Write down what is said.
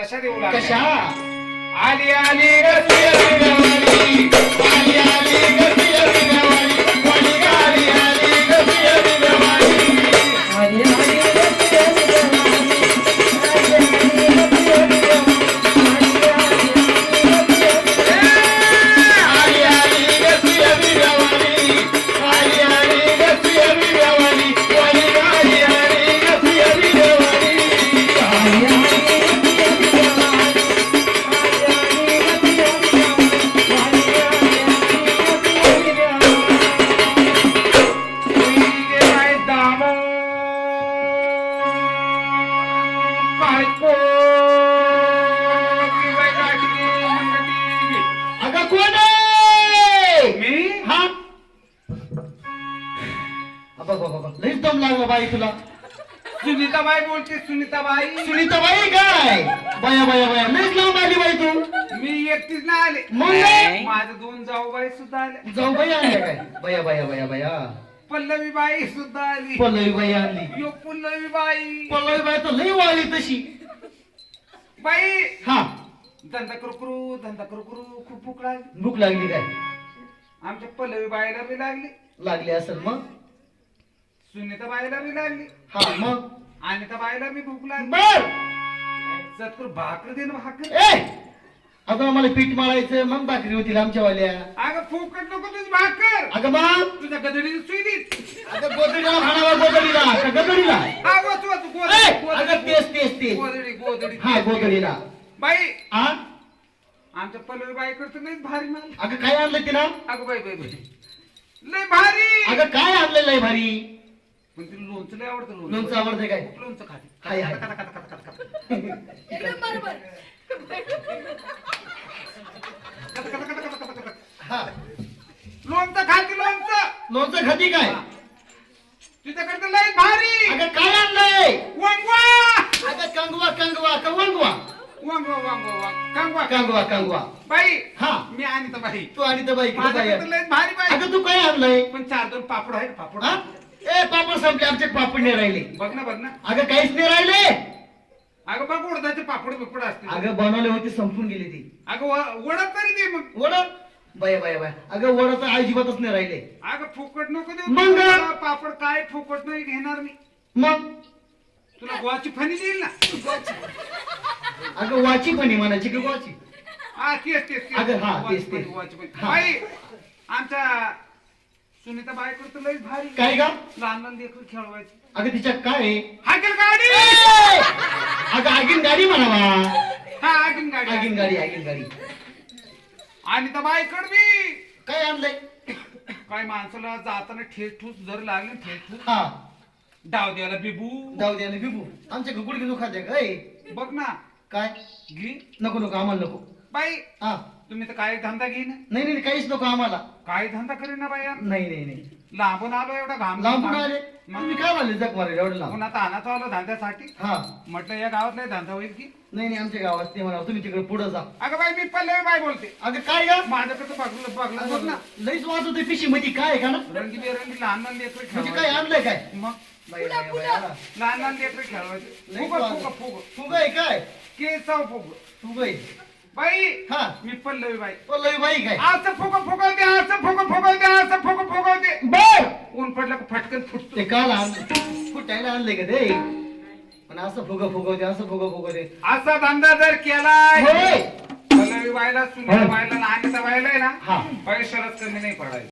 कशा देऊ लागल्या कशा? आली आली ग सुयरी गवारी. आली आली ग बाबा बाबा लईच दम लागला बाई तुला. सुनीताबाई बोलते सुनीताबाई. सुनीताबाई काय? बाया बाया बाया. लईच लावून आली बाई तू. मी एकटीच नाही आले. मग काय? माझं दोन जाऊबाई सुद्धा आल्या. जाऊ बाई आणल्या काय? बाया बाया बाया बाया. पल्लवी बाई सुद्धा आली. पल्लवी बाई आणली यो पल्लवी बाई पल्लवी बाई तर लई वाळली तशी. बाई. हा. धंदा करू करू धंदा करू करू. खूप भूक लागली. भूक लागली काय? आमच्या पल्लवी बाईला बी लागली. लागली असेल मग? सुनीता बाईला बी लागली. हा मग? आणि त्या बाईला बी भूक लागली. बर! सत्तर भाकर दे ना भाकर. ए! अगं आम्हाला पीठ मळायचं मग भाकरी होतील आमच्यावाल्या. अगं फुकट नको तुझी भाकर. अगं मग? तुझ्या गदडीने सुई दे. अगं गोदडीला म्हणावा गोदडीला का गदडीला. हा वाच वाच ए, गोदडी अगं तेच तेच तेच. गोदडी गोदडी हा गोदडीला बाई हा आमच्या पल्लवी बाईकडचं नाही भारी माल. अगं काय आणलं तिनं? अगं बाई बाई बाई. लय भारी. अगं काय आणलेलं आहे भारी? पण तिला लोणचं लय आवडतं लोणचं. आवडतंय काय? खूप लोणचं खाते. हाय, हाय. खाता, खाता, खाता, खाता, खाता. एकदम बरोबर. खाता, खाता, खाता, खाता, खाता, खाता. हा. लोणचं खाते लोणचं. लोणचं खाती काय? तुझ्याकडचं लय भारी. अगं काय आणलंय? वांगवा. अगं कंगवा कंगवा का वंगवा? वांगवा वांगवा वांग कांगवा. कंगवा कंगवा. बाई हा. मी आणि तर बाई. तू आणि तर बाई कुठं काय माझ्याकडं आहे? लय भारी बाई. अगं तू काय आणलंय? पण चार दोन पापड आहेत पापड. हा? ए पापड संपले आमचे पापड नाही राहिले. बघ ना बघ ना. अगं काहीच नाही राहिले. अगं बघ उडदाचे पापड बिपड असते अगं बनवले होते संपून गेले ती. अगं व- वडा तरी दे मग. वड? Bye bye bye. अगं वड तर अजिबातच नाही राहिले. अगं फुकट नको देऊ. मग? तुला पापड काय फुकट नाही घेणार मी. मग? तुला गोवाची फणी देईल ना? अगं वाची पण आहे म्हणायची की वाची हा तेच तेच तेच. अगं, हा, गोवाची तेच. फणी, गोवाची फणी. हा. बाई आमच्या सुनीता बायको तर लय भारी काय का लहान लहान लेकर खेळवायची. अगं तिच्या काय आहे? हाकेल गाडी! अगं आगीन गाडी म्हणावा. हा आगीन गाडी. आगीन गाडी आगीन गाडी. आणि त्या बायकड बी! काय आणलंय? काय माणसाला जाताना ठेस ठूस जर लागले ठेस ठूस हा. डाव द्यायला बिबू. जाऊ दे बिबू. आमच्या गुडघे दुखाते काय बघ ना. काय? घे. नको नको आम्हाला नको. बाई हा. तुम्ही तर काय धंदा घेईन. नाही नाही काहीच नको आम्हाला. काय धंदा करीन ना बाई यार? नाही नाही नाही. लांबून आलो एवढा घाम लांबून आले. मग तुम्ही काय म्हणले जग मारे एवढं लांब? पुन्हा तानाचा आलो धंद्यासाठी. हा. म्हटलं या गावातला धंदा होईल की? नाही नाही आमच्या गावात ते म्हणा. तुम्ही तिकडे पुढे जा. अगं बाई मी पल्ले बाय बोलते. अगं काय गा? माझ्याकडे बघलं बघलं बघ ना लईच वाजवते पिशी. मध्ये काय आहे का ना? रंगी बेरंगी लहान लहान लेकर म्हणजे काय खेळवायचे आणलंय काय? मग? बाई, बाई, बाई. लहान लहान लेकर खेळवायचे. लई फुग वाजव. फुग फुग तू काय काय? केसाव फुग. तू काय बाई हा. मी पल्लवी बाई पल्लवी बाई काय? असं फुग फुगवते असं फुग फुगवते असं फुग फुगवते बर! ऊन पडलं का फटकन फुटतो. ते काल आण कुठायला आणले का ते? पण असं फुग फुगवते असं फुग फुगवते असा धंदा जर केलाय होय! पल्लवी बायला सुनील बायला आणि बायला आहे ना हा. पैशालाच कमी नाही पडायचं.